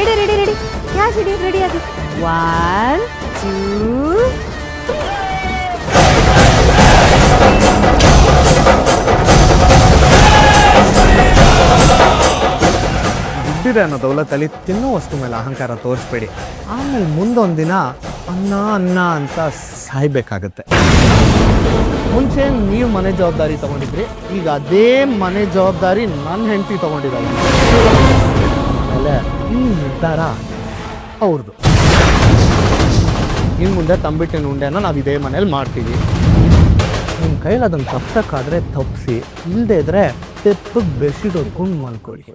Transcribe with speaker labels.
Speaker 1: Ready ready ready cash ಇಡಿ ready ಆಗಿ one two
Speaker 2: ದುಡ್ಡಿದೆ ಅನ್ನೋ ದೌಲತ್ತಲ್ಲಿ ತಿನ್ನೋ ವಸ್ತು ಮೇಲೆ ಅಹಂಕಾರ ತೋರಿಸ್ಬೇಡಿ. ಆಮೇಲೆ ಮುಂದೊಂದು ದಿನ ಅನ್ನ ಅನ್ನ ಅಂತ ಸಾಯ್ಬೇಕಾಗತ್ತೆ. ಮುಂಚೆ ನೀವು ಮನೆ ಜವಾಬ್ದಾರಿ ತಗೊಂಡಿದ್ರಿ, ಈಗ ಅದೇ ಮನೆ ಜವಾಬ್ದಾರಿ ನನ್ನ ಹೆಂಡತಿ ತಗೊಂಡಿದ್ದಾಳೆ. ಆಮೇಲೆ ಈ ನಿರ್ಧಾರ ಅವ್ರದ್ದು ಇನ್ನು ಮುಂದೆ ತಂಬಿಟ್ಟಿನ ಉಂಡೆನ ನಾವು ಇದೇ ಮನೇಲಿ ಮಾಡ್ತೀವಿ. ನಿಮ್ಮ ಕೈಲಿ ಅದನ್ನು ತಪ್ಸಕ್ಕಾದರೆ ತಪ್ಪಿಸಿ ಇಲ್ಲದೆ ಇದ್ರೆ ತೆಪ್ಪು ಬೆಸಿಡೋದ್ಕೊಂಡು ಮಲ್ಕೊಳ್ಳಿ ಮಾಡ್ಕೊಳ್ಳಿ.